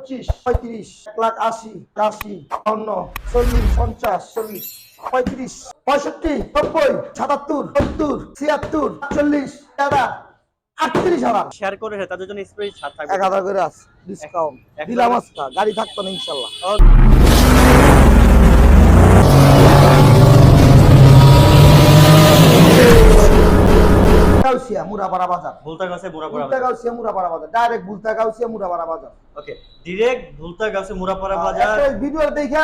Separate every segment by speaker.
Speaker 1: পঁচিশ পঁয়ত্রিশ এক লাখ আশি আশি বান্ন চল্লিশ পঞ্চাশ চল্লিশ পঁয়ত্রিশ পঁয়ষট্টি নব্বই সাতাত্তর সত্তর ছিয়াত্তর চল্লিশ দাদা আটত্রিশ হাজার।
Speaker 2: শেয়ার করে তাদের জন্য থাকবে।
Speaker 1: এক হাজার করে আছে ডিসকাউন্ট দিলাম আজকা গাড়ি থাকতো না ইনশাল্লাহ। গাউসিয়া মুরাপাড়া বাজার।
Speaker 2: ভুলতা গাছে মুরা পড়া
Speaker 1: বুলতা গাউসিয়া মুরাপাড়া বাজার। ডাইরেক্ট গাউসিয়া মুরাপাড়া বাজার।
Speaker 2: ওকে ডাইরেক্ট ভুলতা গাছে মুরা পড়া বাজার।
Speaker 1: একটা ভিডিও দেখে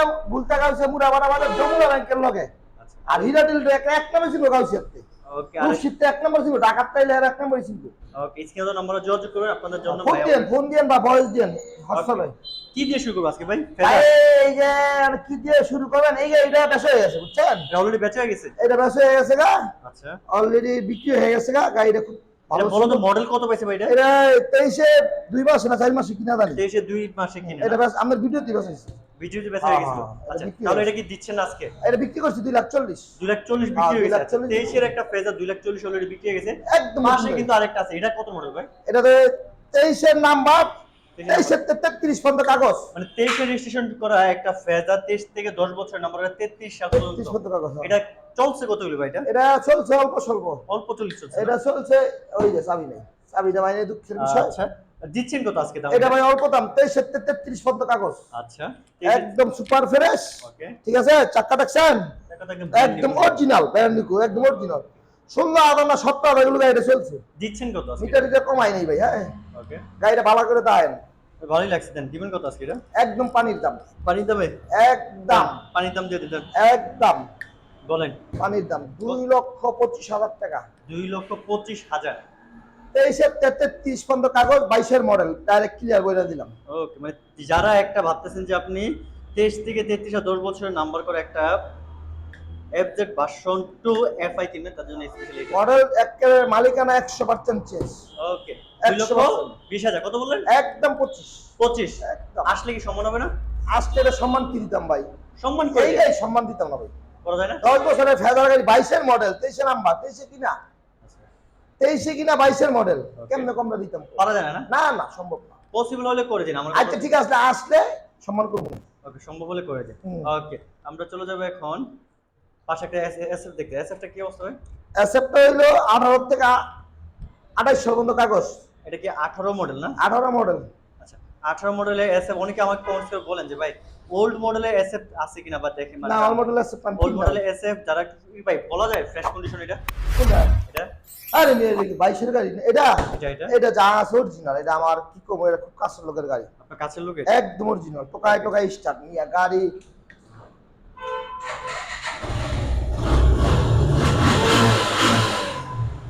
Speaker 1: গাউসিয়া মুরাপাড়া বাজার জমুনা ব্যাংকের লগে।
Speaker 2: আচ্ছা।
Speaker 1: আর হিরাটিল এক নম্বর ছিল গাউসিয়াতে
Speaker 2: ওকে আর
Speaker 1: মুর্শিদতে এক নম্বর ছিল ঢাকার তাইলে আর এক নম্বর ছিল।
Speaker 2: ওকে স্ক্রিনে নম্বরে যোগাযোগ করুন আপনাদের জন্য
Speaker 1: ফোন
Speaker 2: ভাই
Speaker 1: ফোন দিয়েন বা ভয়েস দিয়েন হোয়াটসঅ্যাপে
Speaker 2: কি দিয়ে শুরু করব আজকে ভাই?
Speaker 1: এই যে কি দিয়ে শুরু করবেন? এই যে এটা হয়ে গেছে বুঝছেন?
Speaker 2: অলরেডি বেঁচে হয়ে গেছে?
Speaker 1: এটা বেশ হয়ে গেছে গা।
Speaker 2: আচ্ছা।
Speaker 1: অলরেডি বিক্রি হয়ে গেছে গা গাড়িটা খুব
Speaker 2: বলো তো মডেল কত পাইছে ভাই এটা?
Speaker 1: এটা তেইশে দুই মাস না চার মাসে কিনা জানি।
Speaker 2: মাসে কিনে
Speaker 1: এটা ভিডিও
Speaker 2: গেছিল?
Speaker 1: হ্যাঁ, হ্যাঁ,
Speaker 2: আচ্ছা তাহলে এটা কি দিচ্ছেন আজকে?
Speaker 1: এটা বিক্রি করছি দুই লাখ চল্লিশ।
Speaker 2: দুই লাখ চল্লিশ
Speaker 1: হ্যাঁ,
Speaker 2: বিক্রি হয়ে গেছে
Speaker 1: চল্লিশ।
Speaker 2: তেইশের একটা ফেজার দুই লাখ চল্লিশ অলরেডি বিক্রি হয়ে গেছে।
Speaker 1: একদম
Speaker 2: মাসে কিন্তু আরেকটা আছে। এটা কত মডেল ভাই?
Speaker 1: এটাতে তেইশের নাম্বার
Speaker 2: তেইশের
Speaker 1: তেইশের তেত্রিশ পর্যন্ত কাগজ।
Speaker 2: মানে তেইশে রেজিস্ট্রেশন করা একটা ফেজার তেইশ থেকে দশ বছর নাম্বার তেত্রিশ সাল পর্যন্ত। এটা চলছে কত হলো ভাই এটা?
Speaker 1: এটা চলছে অল্প স্বল্প।
Speaker 2: অল্প চলছে
Speaker 1: এটা চলছে ওই যে চাবি নেই। চাবিটা বাইরে দুঃখের বিষয়।
Speaker 2: আচ্ছা। দিচ্ছেন কত আজকে দাম?
Speaker 1: এটা ভাই অল্প দাম পর্যন্ত কাগজ।
Speaker 2: আচ্ছা
Speaker 1: একদম সুপার ফ্রেশ।
Speaker 2: ওকে।
Speaker 1: ঠিক আছে দেখছেন? একদম অরিজিনাল ব্র্যান্ড নিউ একদম অরিজিনাল ষোলো আদার না এগুলো গাড়িটা চলছে।
Speaker 2: দিচ্ছেন কত
Speaker 1: মিটার কমাই নেই ভাই হ্যাঁ।
Speaker 2: ওকে।
Speaker 1: গাড়িটা ভালো করে দেন।
Speaker 2: ভালোই লাগছে দেন। দিবেন কত আজকে এটা?
Speaker 1: একদম পানির দাম।
Speaker 2: পানির দামে?
Speaker 1: একদম।
Speaker 2: পানির দাম দিয়ে দিতেন
Speaker 1: একদম।
Speaker 2: বলেন।
Speaker 1: পানির দাম দুই লক্ষ পঁচিশ হাজার টাকা।
Speaker 2: দুই লক্ষ পঁচিশ হাজার।
Speaker 1: তেইশের তেত্রিশ পর্যন্ত কাগজ বাইশের মডেল। ডাইরেক্ট ক্লিয়ার করে দিলাম।
Speaker 2: ওকে মানে যারা একটা ভাবতেছেন যে আপনি তেইশ থেকে তেত্রিশ আর দশ বছরের নাম্বার করে একটা এফজেড ভার্সন টু এফআই কিনবেন তার জন্য স্পেশালি
Speaker 1: মডেল একেবারে মালিকানা একশো পার্সেন্ট চেঞ্জ।
Speaker 2: ওকে দুই লক্ষ
Speaker 1: 100%
Speaker 2: বিশ হাজার। কত বললেন?
Speaker 1: একদম পঁচিশ।
Speaker 2: পঁচিশ। আসলে কি সম্মান হবে না?
Speaker 1: আজকে সম্মান কি দিতাম ভাই?
Speaker 2: সম্মান করে
Speaker 1: এই
Speaker 2: দিন।
Speaker 1: এই সম্মান দিতাম না ভাই। দশ বছরের ফেদার গাড়ি বাইশের মডেল তেইশে নাম্বার তেইশে কিনা? তেইশে কিনা বাইশের মডেল কেমনে কমটা দিতাম?
Speaker 2: পারা যায় না না?
Speaker 1: না সম্ভব না।
Speaker 2: পসিবল হলে করে দিন আমার
Speaker 1: আচ্ছা ঠিক আছে আসলে সম্মান করব।
Speaker 2: ওকে সম্ভব হলে করে দিন। ওকে আমরা চলে যাব এখন পাশে একটা এসএফ দেখতে। এসএফটা কি অবস্থা হয়
Speaker 1: অ্যাসেপ্টটা হইল আঠারো থেকে আঠাইশো পর্যন্ত কাগজ।
Speaker 2: এটা কি আঠারো মডেল না?
Speaker 1: আঠারো মডেল
Speaker 2: আচ্ছা আঠারো মডেলে এসএফ অনেকে আমাকে কমেন্টস করে বলেন যে ভাই ওল্ড মডেলে এসএফ আছে কিনা বা দেখেন
Speaker 1: না ওল্ড মডেল এসএফ পান
Speaker 2: ওল্ড মডেলে এসএফ যারা কি ভাই বলা যায় ফ্রেশ কন্ডিশন এটা? এটা?
Speaker 1: আরে নিয়ে দেখি বাইশের গাড়ি এটা?
Speaker 2: এটা এটা?
Speaker 1: এটা যা আছে অরিজিনাল এটা আমার কি কম এটা খুব কাছের লোকের গাড়ি।
Speaker 2: আপনার কাছের লোকের?
Speaker 1: একদম অরিজিনাল টোকায় টোকায় স্টার্ট নিয়ে গাড়ি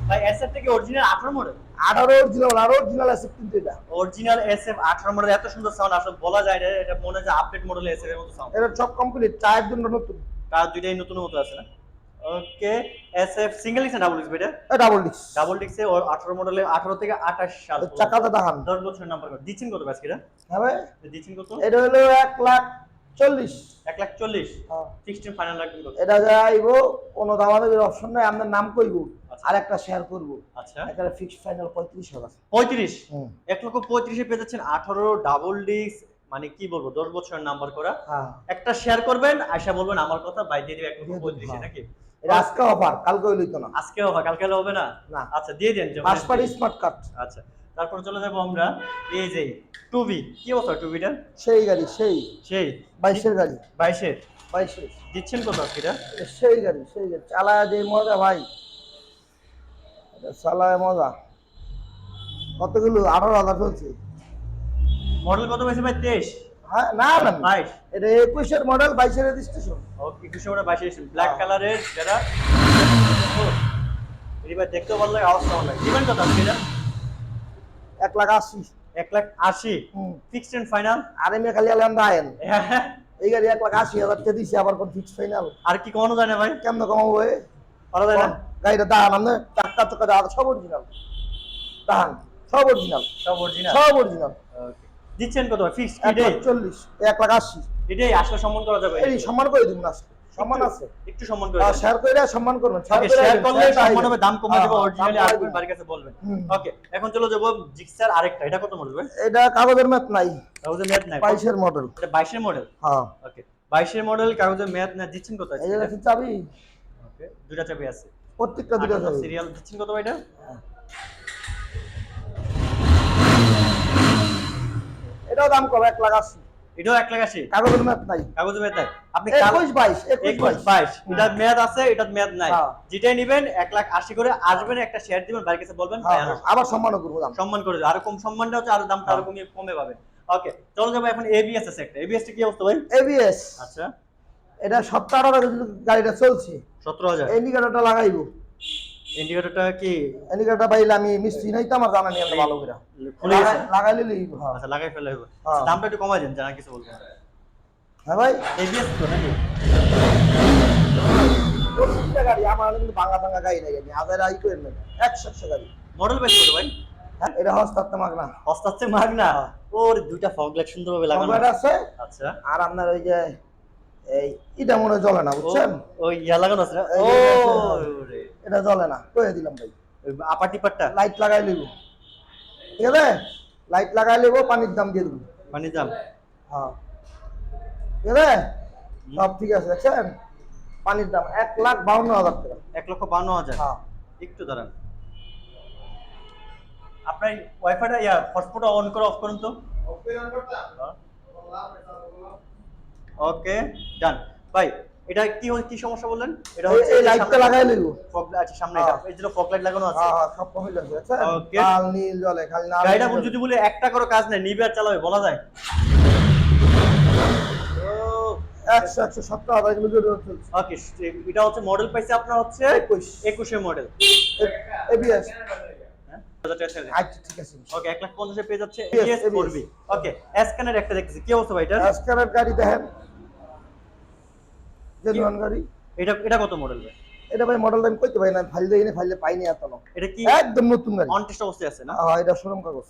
Speaker 2: ভাই এসএফটা কি অরিজিনাল আঠারো মডেল
Speaker 1: আঠারো অরিজিনাল আর অরিজিনাল আছে কিন্তু এটা।
Speaker 2: অরিজিনাল এসএফ আঠারো মডেল এত সুন্দর সাউন্ড আসলে বলা যায় না এটা মনে হয় আপডেট মডেল এসএফ এর মতো সাউন্ড
Speaker 1: এটা সব কমপ্লিট টায়ার জন্য নতুন।
Speaker 2: তার দুইটাই নতুন মতো আছে না? ওকে এসএফ সিঙ্গেল ডিক্স না ডাবল ডিক্স এটা?
Speaker 1: ডাবল ডিস্ক
Speaker 2: ডাবল ডিক্সে আঠারো মডেলে আঠারো থেকে আঠাশ সাল পর্যন্ত।
Speaker 1: চাকাতে দেখান
Speaker 2: দশ বছরের নাম্বার করে দিচ্ছেন কত আজকে
Speaker 1: হ্যাঁ ভাই।
Speaker 2: দিচ্ছেন কত?
Speaker 1: এটা হলো এক লাখ চল্লিশ।
Speaker 2: এক লাখ চল্লিশ।
Speaker 1: হ্যাঁ।
Speaker 2: সিক্সটিন ফাইনাল রাখবেন কত?
Speaker 1: এটা যাইবো কোনো দামাদামির অপশন নাই আপনার নাম কইব। আর একটা শেয়ার করব।
Speaker 2: আচ্ছা।
Speaker 1: একটা ফিক্সড ফাইনাল পঁয়ত্রিশ হাজার।
Speaker 2: পঁয়ত্রিশ?
Speaker 1: হুম।
Speaker 2: এক লক্ষ পঁয়ত্রিশে পেয়ে যাচ্ছেন আঠারো ডাবল ডিস্ক মানে কি বলব দশ বছরের নাম্বার করা।
Speaker 1: হ্যাঁ।
Speaker 2: একটা শেয়ার করবেন আয়সা বলবেন আমার কথা বাই দিয়ে দিবে এক লক্ষ
Speaker 1: দিয়ে দিবো,
Speaker 2: পঁয়ত্রিশে
Speaker 1: হ্যাঁ।
Speaker 2: নাকি?
Speaker 1: আজকে অফার কালকে হইল তো না।
Speaker 2: আজকে হবে কালকে হবে না?
Speaker 1: না।
Speaker 2: আচ্ছা দিয়ে দেন
Speaker 1: পাঁচপাড়ি স্মার্ট কার্ড
Speaker 2: আচ্ছা তারপর চলে যাব আমরা এই যে টুবি কি অবস্থা টুবিটার?
Speaker 1: সেই গাড়ি সেই।
Speaker 2: সেই।
Speaker 1: বাইশের গাড়ি।
Speaker 2: বাইশের?
Speaker 1: বাইশের।
Speaker 2: দিচ্ছেন কত এটা
Speaker 1: সেই গাড়ি সেই গাড়ি। চালায় যে মজা ভাই। এটা মজা। কতগুলো আঠারো হাজার চলছে।
Speaker 2: মডেল কত পেয়েছে ভাই? তেইশ।
Speaker 1: হ্যাঁ না না না।
Speaker 2: বাইশ।
Speaker 1: এটা একুশের মডেল বাইশের রেজিস্ট্রেশন
Speaker 2: ওকে একুশে ওটা বাইশে ব্ল্যাক
Speaker 1: হ্যাঁ।
Speaker 2: কালারের যারা এবার দেখতেও ভালো লাগে আওয়াজ কেমন লাগে। দিবেন কত আজকে এটা?
Speaker 1: এক লাখ আশি।
Speaker 2: এক লাখ আশি। ফিক্সড এন্ড ফাইনাল
Speaker 1: আর এমনি খালি আলাম দায়েন। এই গাড়ি এক লাখ আশি হাজার টাকা দিছি আবার কোন ফিক্স ফাইনাল
Speaker 2: আর কি কমানো যায় না ভাই?
Speaker 1: কেমন কমাবো এ?
Speaker 2: পারা যায় না?
Speaker 1: গাড়িটা দাহান আপনি চাক্কা চাক্কা দাহান সব অরিজিনাল দাহান সব অরিজিনাল
Speaker 2: সব অরিজিনাল
Speaker 1: সব অরিজিনাল
Speaker 2: দিচ্ছেন কত এটাই
Speaker 1: চল্লিশ এক লাখ আশি।
Speaker 2: এটাই আসলে সম্মান করা যাবে?
Speaker 1: এই সম্মান করে দিন না সম্মান আছে।
Speaker 2: একটু সম্মান করে
Speaker 1: শেয়ার করে সম্মান করবেন শেয়ার
Speaker 2: ওকে
Speaker 1: করে
Speaker 2: শেয়ার
Speaker 1: দিন,
Speaker 2: করলে সম্মান হবে দাম কমে যাবে অরিজিনালি আসবেন বাড়ির কাছে বলবেন। ওকে এখন চলে যাব জিক্সার আরেকটা। এটা কত মডেল
Speaker 1: এটা কাগজের ম্যাপ নাই।
Speaker 2: কাগজে মেয়াদ নাই।
Speaker 1: মডেল
Speaker 2: এটা মডেল
Speaker 1: হ্যাঁ।
Speaker 2: ওকে মডেল না দিচ্ছেন
Speaker 1: চাবি।
Speaker 2: ওকে দুটা চাবি আছে।
Speaker 1: প্রত্যেকটা দুটো
Speaker 2: সিরিয়াল দিচ্ছেন কত ভাই এটা
Speaker 1: এটাও দাম কম এক লাখ আশি।
Speaker 2: এটাও এক লাখ আশি?
Speaker 1: কাগজের ম্যাপ নাই।
Speaker 2: কাগজে মেয়াদ নাই। আপনি
Speaker 1: একুশ বাইশ একুশ বাইশ।
Speaker 2: এটার মেয়াদ আছে এটার মেয়াদ নাই।
Speaker 1: হ্যাঁ।
Speaker 2: যেটাই নিবেন এক লাখ আশি করে আসবেন একটা শেয়ার দিবেন বাড়ির কাছে বলবেন
Speaker 1: হ্যাঁ, হ্যাঁ, আবার সম্মানও করব
Speaker 2: সম্মান করে। আরও কম সম্মানটা হচ্ছে আরও দামটা আরও কমিয়ে কমে পাবেন ওকে চলো যাব এখন এবিএস আছে একটা এবিএস টা কি অবস্থা ভাই?
Speaker 1: এবিএস
Speaker 2: আচ্ছা।
Speaker 1: এটা সপ্তাহ গাড়িটা চলছে।
Speaker 2: সতেরো হাজার।
Speaker 1: ইন্ডিকেটরটা লাগাইবো।
Speaker 2: ইন্ডিকেটরটা কি?
Speaker 1: ইন্ডিকেটরটা পাইলে আমি মিস্ত্রি নাই তো আমার জানা নেই ভালো করে। লাগাইলে হ্যাঁ।
Speaker 2: আচ্ছা লাগাই ফেলে হবে
Speaker 1: হ্যাঁ।
Speaker 2: দামটা একটু কমাই দেন জানা কিছু
Speaker 1: হ্যাঁ ভাই।
Speaker 2: এবিএস তো নাকি?
Speaker 1: গাড়ি আমার কিন্তু ভাঙা ভাঙা গাড়ি নাই আমি হাজার আই করে নেই একশো একশো গাড়ি।
Speaker 2: মডেল বেশ করে ভাই।
Speaker 1: হ্যাঁ এটা মাগনা।
Speaker 2: ওর দুইটা সুন্দরভাবে লাগানো।
Speaker 1: আছে।
Speaker 2: আচ্ছা।
Speaker 1: আর আপনার ওই যে এই এটা মনে হয় জ্বলে না বুঝছেন?
Speaker 2: ও- ওই ইয়া লাগানো আছে না? ও
Speaker 1: এটা জ্বলে না। কয়ে দিলাম ভাই।
Speaker 2: আপার টিপারটা?
Speaker 1: লাইট লাগাই লইব। ঠিক আছে? লাইট লাগাই লইব পানির দাম দিয়ে দেবো।
Speaker 2: পানি দাম?
Speaker 1: হ্যাঁ। ঠিক আছে? সব ঠিক আছে দেখছেন? পানির দাম এক লাখ বাউন্ন হাজার টাকা।
Speaker 2: এক লক্ষ বান্ন হাজার?
Speaker 1: হ্যাঁ।
Speaker 2: একটু দাঁড়ান। আপনার ওয়াইফাইটা ইয়া হটস্পটটা অন করে অফ করুন তো। ওকে ডান ভাই এটা কি কি সমস্যা বললেন? এটা হচ্ছে
Speaker 1: এই লাইটটা লাগাই লইব।
Speaker 2: Light- আচ্ছা সামনে
Speaker 1: হ্যাঁ।
Speaker 2: এটা এই জন্য ফগ লাইট লাগানো আছে।
Speaker 1: হ্যাঁ হ্যাঁ সব
Speaker 2: Okay.
Speaker 1: লাল নীল খালি
Speaker 2: গাড়িটা
Speaker 1: নীল
Speaker 2: যদি বলে একটা করে কাজ নেই নিবে আর চালাবে বলা যায়।
Speaker 1: একশো একশো সত্তর হাজার কিলো
Speaker 2: ওকে এটা হচ্ছে মডেল পাইছে আপনার হচ্ছে
Speaker 1: একুশ।
Speaker 2: একুশের মডেল
Speaker 1: এবিএস।
Speaker 2: হ্যাঁ?
Speaker 1: আচ্ছা ঠিক আছে।
Speaker 2: ওকে এক লাখ পঞ্চাশে পেয়ে যাচ্ছে ওকে স্ক্যানার একটা দেখতেছি। কি অবস্থা ভাই এটা
Speaker 1: গাড়ি দেখেন। জেনুয়ান গাড়ি।
Speaker 2: এটা এটা কত মডেল ভাই?
Speaker 1: এটা ভাই মডেলটা আমি কইতে পারি না ফাইল দেই না ফাইলে পাইনি এত
Speaker 2: এটা কি?
Speaker 1: একদম নতুন গাড়ি।
Speaker 2: অন টেস্ট অবস্থায় আছে না?
Speaker 1: হ্যাঁ এটা শোরুম কাগজ।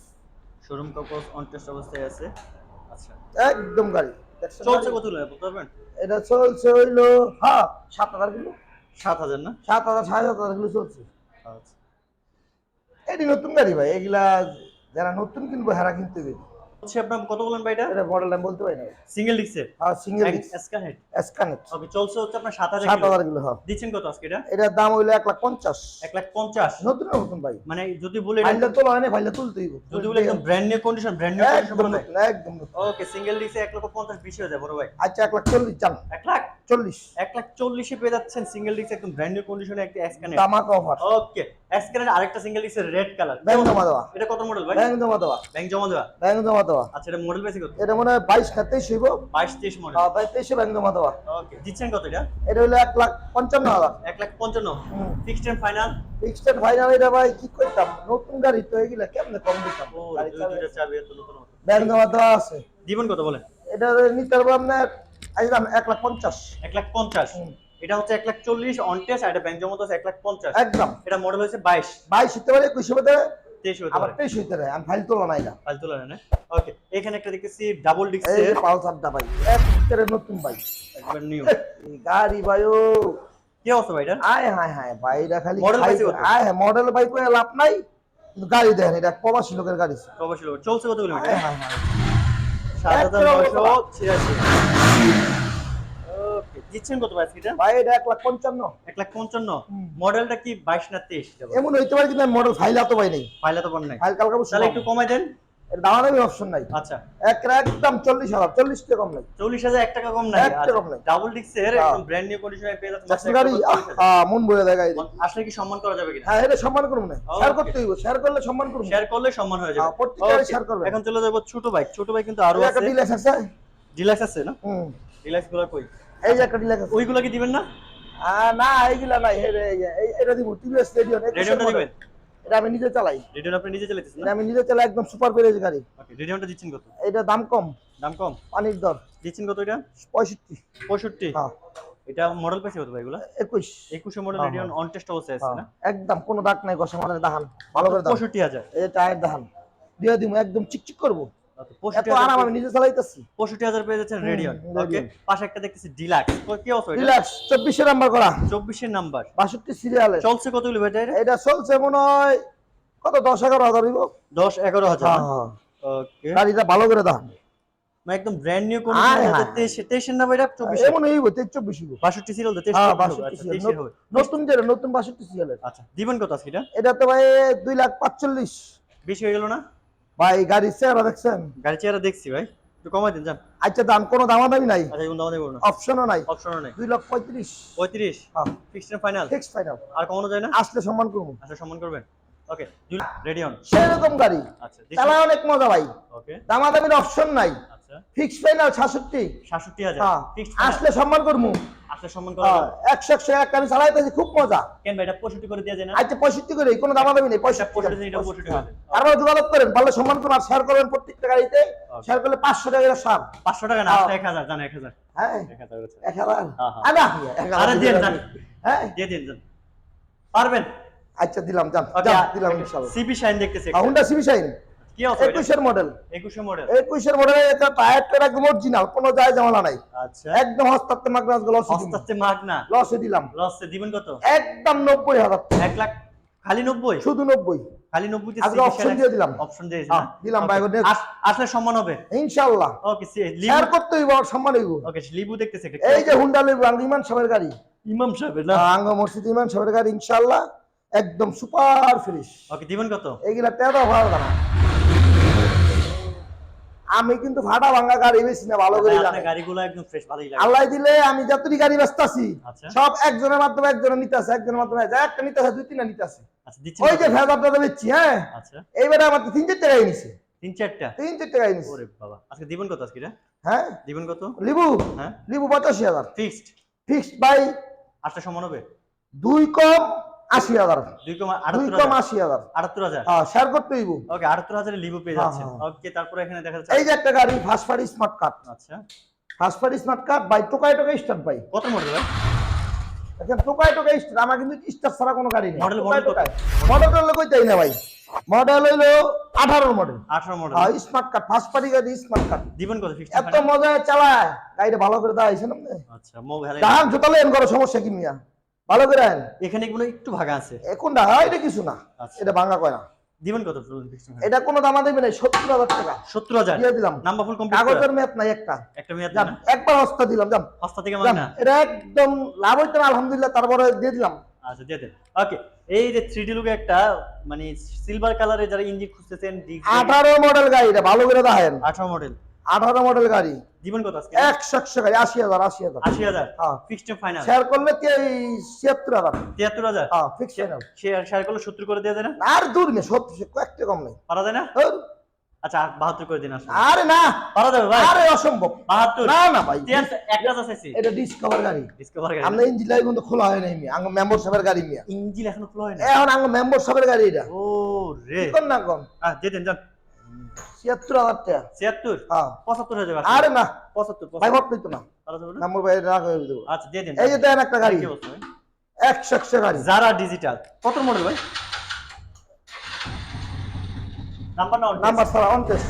Speaker 2: শোরুম কাগজ অন টেস্ট অবস্থায় আছে। আচ্ছা।
Speaker 1: একদম গাড়ি।
Speaker 2: চলছে? কত বলতে পারবেন
Speaker 1: এটা চলছে হইল হ্যাঁ সাত হাজার কিলো।
Speaker 2: সাত হাজার না?
Speaker 1: সাত হাজার সাড়ে সাত হাজার কিলো চলছে।
Speaker 2: আচ্ছা।
Speaker 1: এটি নতুন গাড়ি ভাই এগুলা যারা নতুন কিনবো হেরা কিনতে দেবে।
Speaker 2: হচ্ছে আপনার কত বলেন ভাই এটা?
Speaker 1: এটা মডেল আমি বলতে পারি না।
Speaker 2: সিঙ্গেল ডিক্সের
Speaker 1: হ্যাঁ সিঙ্গেল
Speaker 2: ডিক্স
Speaker 1: এসকানেট এসকানেট
Speaker 2: ওকে চলছে হচ্ছে আপনার 7000
Speaker 1: 7000
Speaker 2: কিলো।
Speaker 1: হ্যাঁ।
Speaker 2: দিচ্ছেন কত আজকে এটা?
Speaker 1: এটার দাম হইল এক লাখ পঞ্চাশ।
Speaker 2: এক লাখ পঞ্চাশ?
Speaker 1: নতুন নতুন ভাই?
Speaker 2: মানে যদি বলে এটা
Speaker 1: তোলা হয় না ফাইলটা তুলতে হবে।
Speaker 2: যদি বলে একদম brand new condition brand new condition
Speaker 1: একদম একদম
Speaker 2: ওকে সিঙ্গেল ডিক্সে এক লাখ পঞ্চাশ বেশি হয়ে যায় বড় ভাই।
Speaker 1: আচ্ছা এক লাখ চল্লিশ যান
Speaker 2: এক লাখ
Speaker 1: চল্লিশ
Speaker 2: এক লাখ চল্লিশে পেয়ে যাচ্ছেন সিঙ্গেল ডিক্স একদম ব্র্যান্ড নিউ কন্ডিশনে একটা স্ক্যানার
Speaker 1: তামাক অফার
Speaker 2: ওকে স্ক্যানার আরেকটা সিঙ্গেল ডিক্সের রেড কালার
Speaker 1: ব্যাংক জমা দেওয়া।
Speaker 2: এটা কত মডেল ভাই?
Speaker 1: ব্যাংক জমা দেওয়া।
Speaker 2: ব্যাংক জমা দেওয়া?
Speaker 1: ব্যাংক জমা দেওয়া।
Speaker 2: আচ্ছা এটা মডেল বেশি কত?
Speaker 1: এটা মনে হয় বাইশ না তেইশ
Speaker 2: বাইশ তেইশ মডেল
Speaker 1: হ্যাঁ ভাই তেইশে ব্যাংক জমা দেওয়া।
Speaker 2: ওকে দিচ্ছেন কত এটা?
Speaker 1: এটা হইল এক লাখ পঞ্চান্ন হাজার।
Speaker 2: এক লাখ পঞ্চান্ন। Fixed and final
Speaker 1: fixed final এটা ভাই কি করতাম? নতুন গাড়ি তো এগুলা কেমনে কম দিতাম?
Speaker 2: ও। দুইটা চাবি এত নতুন। নতুন।
Speaker 1: ব্যাংক জমা দেওয়া আছে।
Speaker 2: দিবেন কত বলেন?
Speaker 1: এটা নিতে পারব আপনার এক লাখ পঞ্চাশ।
Speaker 2: এক লাখ পঞ্চাশ। এটা হচ্ছে এক লাখ চল্লিশ অন টেস্ট আর এটা ব্যাংক জমা এক লাখ পঞ্চাশ।
Speaker 1: একদম।
Speaker 2: এটা মডেল হচ্ছে বাইশ।
Speaker 1: বাইশ হইতে পারে একুশ হতে পারে
Speaker 2: তেইশ হতে পারে।
Speaker 1: তেইশ হইতে পারে আমি ফাইল তোলা নাই না
Speaker 2: ফালতু লাগে না? ওকে এখানে একটা দেখতেছি ডাবল
Speaker 1: এই যে পালসারটা ভাই একেবারে নতুন বাইক
Speaker 2: একবার নিউ
Speaker 1: গাড়ি ভাই ও।
Speaker 2: কি অবস্থা ভাই এটা?
Speaker 1: আয় হায় হায় ভাইরা খালি খাই
Speaker 2: পাইছে
Speaker 1: আয় হ্যাঁ মডেল বাইক করে লাভ নাই কিন্তু গাড়ি দেখেন এটা প্রবাসী লোকের গাড়ি।
Speaker 2: প্রবাসী লোক চলছে কত কিলোমিটার?
Speaker 1: হায় হায়।
Speaker 2: সাত হাজার নয়শো ছিয়াশি। দিচ্ছেন কত ভাই এটা?
Speaker 1: ভাই এটা এক লাখ পঞ্চান্ন।
Speaker 2: এক লাখ পঞ্চান্ন? মডেলটা কি বাইশ না তেইশ?
Speaker 1: এমন হইতে পারে কিন্তু মডেল ফাইল এত ভাই নেই।
Speaker 2: ফাইলে তো নাই।
Speaker 1: ফাইল কালকে
Speaker 2: তাহলে একটু কমাই দেন।
Speaker 1: দাঁড়ানোর অপশন নাই।
Speaker 2: আচ্ছা।
Speaker 1: এক একদম চল্লিশ হাজার চল্লিশ টা কম নাই।
Speaker 2: চল্লিশ হাজার এক টাকা কম নাই।
Speaker 1: এক টাকা কম নাই।
Speaker 2: ডাবল ডিক্সের
Speaker 1: হ্যাঁ।
Speaker 2: একদম ব্র্যান্ড নিউ কন্ডিশনে পেয়ে যাচ্ছেন।
Speaker 1: গাড়ি
Speaker 2: এক লক্ষ চল্লিশ হাজার।
Speaker 1: হ্যাঁ মন বয়ে দেয় গাড়ি
Speaker 2: আসলে কি সম্মান করা যাবে কিনা?
Speaker 1: হ্যাঁ এটা সম্মান করব না। শেয়ার করতে হইব শেয়ার করলে সম্মান করব
Speaker 2: শেয়ার করলে সম্মান হয়ে যাবে।
Speaker 1: হ্যাঁ, প্রত্যেকটা
Speaker 2: Okay,
Speaker 1: share
Speaker 2: এখন চলে যাব ছোট বাইক ছোট বাইক কিন্তু
Speaker 1: আরও একটা
Speaker 2: আছে।
Speaker 1: ডিলাক্স আছে
Speaker 2: না?
Speaker 1: হুম।
Speaker 2: ডিলাক্সগুলো কই?
Speaker 1: এই যে একটা ডিলাক্স আছে।
Speaker 2: ওইগুলো কি দিবেন না?
Speaker 1: না এইগুলা নাই। এটা দিব। টিভিএস রেডিয়ন
Speaker 2: রেডিওটা দিবেন?
Speaker 1: এটা আমি নিজে চালাই।
Speaker 2: রেডিও আপনি নিজে চালাইতেছেন না?
Speaker 1: আমি নিজে চালাই একদম সুপার পেরেজ গাড়ি।
Speaker 2: ওকে রেডিওটা দিচ্ছেন কত?
Speaker 1: এটা দাম কম।
Speaker 2: দাম কম?
Speaker 1: পানির দর।
Speaker 2: দিচ্ছেন কত এটা?
Speaker 1: পঁয়ষট্টি।
Speaker 2: পঁয়ষট্টি?
Speaker 1: হ্যাঁ।
Speaker 2: এটা মডেল পাইছে কত ভাই এগুলো?
Speaker 1: একুশ।
Speaker 2: একুশে মডেল রেডিও অন টেস্ট অবস্থায় আছে
Speaker 1: হ্যাঁ,
Speaker 2: না?
Speaker 1: একদম কোনো দাগ নাই গসা মানে দাহান। ভালো করে দাম
Speaker 2: পঁয়ষট্টি হাজার।
Speaker 1: এই যে টায়ার দাহান। দিয়ে দিব একদম চিকচিক করব। এত আরাম আমি নিজে চালাইতেছি।
Speaker 2: পঁয়ষট্টি হাজার পেয়ে যাচ্ছেন রেডিয়ন। ওকে পাশে একটা দেখতেছি ডিলাক্স। কি অবস্থা এটা?
Speaker 1: নাম্বার করা।
Speaker 2: নাম্বার।
Speaker 1: সিরিয়ালে
Speaker 2: চলছে কত ভাই এটা
Speaker 1: এটা? চলছে মনে হয় কত হ্যাঁ
Speaker 2: ওকে।
Speaker 1: গাড়িটা ভালো করে দাম।
Speaker 2: মানে একদম ব্র্যান্ড নিউ কোন। না
Speaker 1: এমন হইব হইব।
Speaker 2: সিরিয়াল তো হবে।
Speaker 1: 62। নতুন নতুন বাষট্টি সিরিয়ালের
Speaker 2: আচ্ছা দিবেন কত আজকে এটা?
Speaker 1: এটা তো ভাই দুই লাখ পাঁচচল্লিশ।
Speaker 2: বেশি হয়ে গেল না?
Speaker 1: ভাই গাড়ির চেহারা দেখছেন?
Speaker 2: গাড়ি চেহারা দেখছি ভাই। একটু কমাই দিন যান।
Speaker 1: আচ্ছা দাম কোনো দামাদামি নাই?
Speaker 2: আচ্ছা কোনো দাম দামি না।
Speaker 1: অপশনও নাই?
Speaker 2: অপশনও নাই।
Speaker 1: দুই লক্ষ পঁয়ত্রিশ।
Speaker 2: পঁয়ত্রিশ?
Speaker 1: হ্যাঁ।
Speaker 2: ফিক্সড ফাইনাল
Speaker 1: ফিক্সড ফাইনাল
Speaker 2: আর কমানো যায় না?
Speaker 1: আসলে সম্মান করব।
Speaker 2: আসলে সম্মান করবেন? ওকে রেডি অন
Speaker 1: সেরকম গাড়ি।
Speaker 2: আচ্ছা
Speaker 1: চালায় অনেক মজা ভাই।
Speaker 2: ওকে
Speaker 1: দামাদামির অপশন নাই।
Speaker 2: আচ্ছা।
Speaker 1: ফিক্স ফাইনাল হ্যাঁ আসলে সম্মান করব
Speaker 2: আসলে সম্মান
Speaker 1: হ্যাঁ এক আমি চালাইতেছি খুব মজা।
Speaker 2: কেন ভাই এটা পঁয়ষট্টি করে দেওয়া যায় না?
Speaker 1: আচ্ছা পঁয়ষট্টি করে কোনো দামাদামি নেই পয়সা
Speaker 2: পঁয়ষট্টি দিন, এটা পঁয়ষট্টি করে দিন।
Speaker 1: যোগাযোগ করেন ভালো সম্মান করুন আর শেয়ার করবেন প্রত্যেকটা গাড়িতে। শেয়ার করলে পাঁচশো টাকা সার
Speaker 2: পাঁচশো টাকা না
Speaker 1: হ্যাঁ।
Speaker 2: জান হাজার।
Speaker 1: হ্যাঁ।
Speaker 2: হ্যাঁ, হ্যাঁ। আরে দিয়ে
Speaker 1: দিলাম। হ্যাঁ।
Speaker 2: দিয়ে দিন যান পারবেন?
Speaker 1: আচ্ছা দিলাম যান
Speaker 2: ওকে
Speaker 1: দিলাম ইনশাল্লাহ
Speaker 2: সিপি শাইন দেখতেছি
Speaker 1: হুন্ডা সিবি শাইন
Speaker 2: কি আছে এটা?
Speaker 1: একুশের মডেল
Speaker 2: একুশে মডেল
Speaker 1: একুশের মডেল এটা টায়ারটা একদম অরিজিনাল কোনো যায় জামালা নাই।
Speaker 2: আচ্ছা।
Speaker 1: একদম হস্তাতে মাগনাজগুলো
Speaker 2: আস্তে আস্তে
Speaker 1: লসে দিলাম।
Speaker 2: লসে দিবেন কত?
Speaker 1: একদম নব্বই হাজার।
Speaker 2: এক লাখ খালি নব্বই?
Speaker 1: শুধু নব্বই।
Speaker 2: খালি নব্বই
Speaker 1: আজকে option দিয়ে দিলাম।
Speaker 2: অপশন দিয়ে
Speaker 1: দিলাম। ভাই, ওটা-
Speaker 2: আসলে সম্মান হবে।
Speaker 1: ইনশাল্লাহ
Speaker 2: ওকে
Speaker 1: শেয়ার করতে হইব সম্মান হইব।
Speaker 2: ওকে লিবু দেখতেছে
Speaker 1: এই যে হুন্ডা লেবু আঙ্গ ইমান সাহেবের গাড়ি।
Speaker 2: ইমাম সাহেবের না?
Speaker 1: আঙ্গ মসজিদ ইমান সাহেবের গাড়ি ইনশাল্লাহ একদম সুপার ফ্রেশ
Speaker 2: ওকে দিবেন কত?
Speaker 1: এগুলা তেরো ভালো দাম আমি কিন্তু ফাটা ভাঙা গাড়ি বেশি না ভালো করে জানি
Speaker 2: গাড়িগুলো একদম ফ্রেশ ভালোই লাগে।
Speaker 1: আল্লাহ দিলে আমি যতটি গাড়ি ব্যস্ত আছি
Speaker 2: আচ্ছা।
Speaker 1: সব একজনের মাধ্যমে একজনের নিতে আছে একজনের মাধ্যমে একটা নিতে আছে দুই তিনটা নিতে আছে
Speaker 2: আচ্ছা
Speaker 1: ওই যে ফেজারটা বেচছি হ্যাঁ?
Speaker 2: আচ্ছা।
Speaker 1: এইবারে আমার তিন চারটে গাড়ি নিছে।
Speaker 2: তিন চারটা?
Speaker 1: তিন চারটে গাড়ি নিছে।
Speaker 2: ওরে বাবা। আজকে দিবেন কত আজকে
Speaker 1: হ্যাঁ?
Speaker 2: দিবেন কত?
Speaker 1: লিবু?
Speaker 2: হ্যাঁ।
Speaker 1: লিবু পঁচাশি হাজার।
Speaker 2: ফিক্সড
Speaker 1: ফিক্সড বাই
Speaker 2: আসলে সমান হবে?
Speaker 1: দুই কম আশি হাজার।
Speaker 2: দুই কম
Speaker 1: আশি হাজার।
Speaker 2: আটাত্তর হাজার?
Speaker 1: হ্যাঁ শেয়ার করতে হইব।
Speaker 2: ওকে আটাত্তর হাজারে পেয়ে
Speaker 1: হ্যাঁ,
Speaker 2: যাচ্ছে
Speaker 1: হ্যাঁ।
Speaker 2: ওকে তারপরে এখানে দেখা
Speaker 1: এই যে একটা গাড়ি ফার্স্ট স্মার্ট কার্ড
Speaker 2: আচ্ছা।
Speaker 1: First smart card by start by
Speaker 2: কত মডেল ভাই?
Speaker 1: এখন আমার কিন্তু স্টার ছাড়া কোনো গাড়ি নেই।
Speaker 2: কত?
Speaker 1: টোকাই মডেল টডেল কইতাই না ভাই? মডেল হইল আঠারো মডেল
Speaker 2: আঠারো মডেল
Speaker 1: হ্যাঁ স্মার্ট কার্ড ফার্স্ট পার্টি গাড়ি স্মার্ট কার্ড
Speaker 2: কত
Speaker 1: এত মজায় চালায়। গাড়িটা ভালো করে দাঁড়াইছে না
Speaker 2: আচ্ছা মো ভালো
Speaker 1: দাম জোতালে এন করো সমস্যা কি মিয়া? ভালো করে
Speaker 2: এখানে কোনো একটু ভাগা আছে।
Speaker 1: কোনটা? হয় এটা কিছু না।
Speaker 2: আচ্ছা।
Speaker 1: এটা ভাঙা কয় না
Speaker 2: দিবেন কত
Speaker 1: এটা কোনো দামা দেবে নাই সত্তর হাজার টাকা।
Speaker 2: সত্তর হাজার?
Speaker 1: দিয়ে দিলাম।
Speaker 2: নাম্বার ফুল কমপ্লিট
Speaker 1: কাগজের মেয়াদ নাই একটা।
Speaker 2: একটা মেয়াদ না?
Speaker 1: একবার হস্তা দিলাম
Speaker 2: পাঁচটা থেকে মানে? না
Speaker 1: এটা একদম লাভ হইতো না আলহামদুলিল্লাহ তারপরে দিয়ে দিলাম।
Speaker 2: আচ্ছা দিয়ে দেন। ওকে এই যে থ্রি ডি লুকে একটা মানে সিলভার কালারে যারা ইঞ্জিন খুঁজতেছেন
Speaker 1: আঠারো মডেল গাড়ি এটা ভালো করে দেখেন।
Speaker 2: আঠারো মডেল
Speaker 1: আঠারো মডেল গাড়ি।
Speaker 2: দিবেন কত
Speaker 1: একশো একশো গাড়ি আশি হাজার আশি হাজার।
Speaker 2: আশি হাজার?
Speaker 1: হ্যাঁ।
Speaker 2: ফিক্সড ফাইনাল
Speaker 1: শেয়ার করলে ছিয়াত্তর হাজার।
Speaker 2: তিয়াত্তর হাজার?
Speaker 1: হ্যাঁ ফাইনাল
Speaker 2: শেয়ার শেয়ার করলে সত্তর করে দেওয়া যায় না?
Speaker 1: আর দূর নেই সত্তর কয়েকটা কম নেই।
Speaker 2: পারা যায় না? আচ্ছা বাহাত্তর করে দিন আসলে।
Speaker 1: আরে না।
Speaker 2: পারা যাবে ভাই?
Speaker 1: আরে অসম্ভব।
Speaker 2: বাহাত্তর?
Speaker 1: না না ভাই।
Speaker 2: তিয়াত্তর চাইছি
Speaker 1: এটা ডিসকভার গাড়ি।
Speaker 2: ডিসকভার গাড়ি।
Speaker 1: আমরা ইঞ্জিন লাইভ কিন্তু খোলা হয় নাই মিয়া আঙ্গ মেম্বার সাহেবের গাড়ি মিয়া
Speaker 2: ইঞ্জিন এখনও খোলা হয় না
Speaker 1: এখন আঙ্গ মেম্বার সাহেবের গাড়ি এটা।
Speaker 2: ও রে।
Speaker 1: কোন না কোন
Speaker 2: হ্যাঁ দিয়ে দেন যান।
Speaker 1: ছিয়াত্তর হাজার টাকা।
Speaker 2: ছিয়াত্তর?
Speaker 1: হ্যাঁ।
Speaker 2: পঁচাত্তর যাবে।
Speaker 1: আরে না।
Speaker 2: পঁচাত্তর
Speaker 1: ভাই ভাব তো না।
Speaker 2: পারা যাবে না?
Speaker 1: মেম্বার ভাই রাগ হয়ে দেবো।
Speaker 2: আচ্ছা দিয়ে দিন।
Speaker 1: এই যে দেন একটা গাড়ি? একশো একশো গাড়ি।
Speaker 2: যারা ডিজিটাল কত মডেল ভাই? নাম্বার না
Speaker 1: নাম্বার ছাড়া অনটেস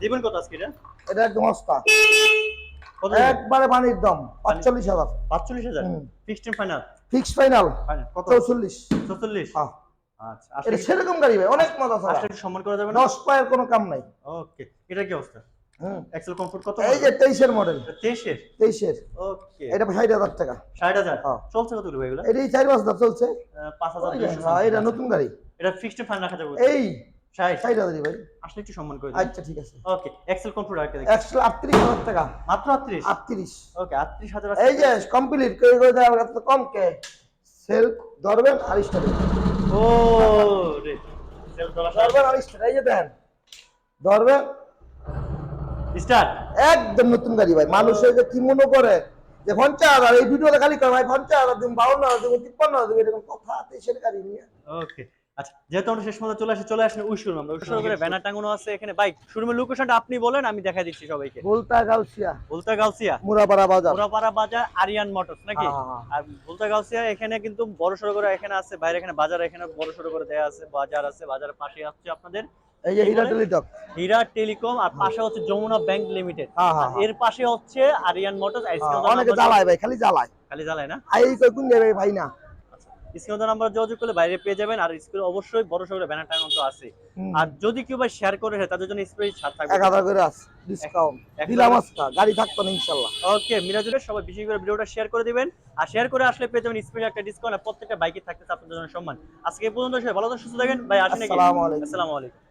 Speaker 2: দিবেন কত আজকে এটা?
Speaker 1: এটা একদম অস্তা একবারে পানির দম পাঁচচল্লিশ হাজার।
Speaker 2: পাঁচচল্লিশ হাজার। Fixed final
Speaker 1: fix final
Speaker 2: final কত?
Speaker 1: চৌচল্লিশ।
Speaker 2: চৌচল্লিশ?
Speaker 1: হ্যাঁ।
Speaker 2: আচ্ছা
Speaker 1: এটা সেরকম গাড়ি ভাই অনেক মজা ছাড়া।
Speaker 2: আসলে সম্মান করা যাবে না।
Speaker 1: দশ পায়ের কোনো কাম নাই।
Speaker 2: ওকে এটা কি অবস্থা?
Speaker 1: হুম।
Speaker 2: এক্সেল কমফোর্ট কত?
Speaker 1: এই যে তেইশের মডেল
Speaker 2: তেইশের?
Speaker 1: তেইশের।
Speaker 2: ওকে।
Speaker 1: এটা ষাট হাজার টাকা।
Speaker 2: ষাট হাজার?
Speaker 1: হ্যাঁ।
Speaker 2: চলছে কত ভাই এগুলো?
Speaker 1: চলছে। হ্যাঁ, এটা নতুন গাড়ি।
Speaker 2: এটা ফিক্সড ফাইন রাখা যাবে
Speaker 1: এই
Speaker 2: ষাট।
Speaker 1: ষাট ভাই।
Speaker 2: আসলে একটু সম্মান করে
Speaker 1: আচ্ছা ঠিক আছে।
Speaker 2: ওকে এক্সেল কমফোর্ট দেখি।
Speaker 1: একশো হাজার টাকা।
Speaker 2: মাত্র আটত্রিশ?
Speaker 1: আটত্রিশ।
Speaker 2: ওকে আটত্রিশ হাজার
Speaker 1: এই যে কমপ্লিট করে কম কে? সেল ধরবেন আর স্টার্ট
Speaker 2: ও রে
Speaker 1: ধরবেন আর স্টার্ট এই যে দেন। ধরবেন
Speaker 2: স্টার্ট
Speaker 1: একদম নতুন গাড়ি ভাই মানুষ যে কি মনে করে যে পঞ্চাশ হাজার এই ভিডিওতে খালি করে ভাই পঞ্চাশ হাজার দিন বাউন্ন হাজার দিন তিপ্পান্ন হাজার দিন এরকম কথা তেইশের গাড়ি নিয়ে।
Speaker 2: ওকে। আচ্ছা যেহেতু আমরা শেষ পর্যন্ত চলে আসি চলে আসেন ওই শোরুম আমরা ওই শোরুম করে ব্যানার টাঙানো আছে এখানে। বাইক শোরুমের লোকেশনটা আপনি বলেন আমি দেখাই দিচ্ছি সবাইকে।
Speaker 1: বলতা গাউসিয়া
Speaker 2: ভুলতা গাউসিয়া
Speaker 1: মুরাপাড়া বাজার।
Speaker 2: মোরাপাড়া বাজার আরিয়ান মোটরস নাকি?
Speaker 1: হ্যাঁ, হ্যাঁ,
Speaker 2: আর ভুলতা গাউসিয়া এখানে কিন্তু বড় সড়ো করে এখানে আছে। বাইরে এখানে বাজার এখানে বড় সড়ো করে দেয়া আছে বাজার আছে বাজারের পাশে আসছে আপনাদের।
Speaker 1: এই যে হিরা টেলিটক।
Speaker 2: হীরা টেলিকম আর পাশে হচ্ছে যমুনা ব্যাংক লিমিটেড।
Speaker 1: হ্যাঁ হ্যাঁ
Speaker 2: এর পাশে হচ্ছে আরিয়ান মোটরস
Speaker 1: হ্যাঁ, অনেকে জ্বালায় ভাই খালি জ্বালায়।
Speaker 2: খালি জ্বালায় না?
Speaker 1: আই কই কোন ভাই না।
Speaker 2: স্ক্রিনে নাম্বার যোগাযোগ করলে বাইরে পেয়ে যাবেন আর স্কুলে অবশ্যই বড় সড়ো ব্যানার টাঙানো তো আছে। আর যদি কেউ ভাই শেয়ার করে তাদের জন্য স্প্রে ছাড় থাকবে।
Speaker 1: এক হাজার করে আছে ডিসকাউন্ট দিলাম গাড়ি থাকতো না ইনশাল্লাহ।
Speaker 2: ওকে মিরাজুলের সবাই বেশি করে ভিডিওটা শেয়ার করে দিবেন। আর শেয়ার করে আসলে পেয়ে যাবেন স্পেশাল একটা ডিসকাউন্ট আর প্রত্যেকটা বাইকে থাকতে আপনাদের জন্য সম্মান। আজকে এই পর্যন্ত ভালো থাকুন, সুস্থ থাকেন ভাই আসেন
Speaker 1: আসসালামু আলাইকুম।
Speaker 2: আসসালামু আলাইকুম।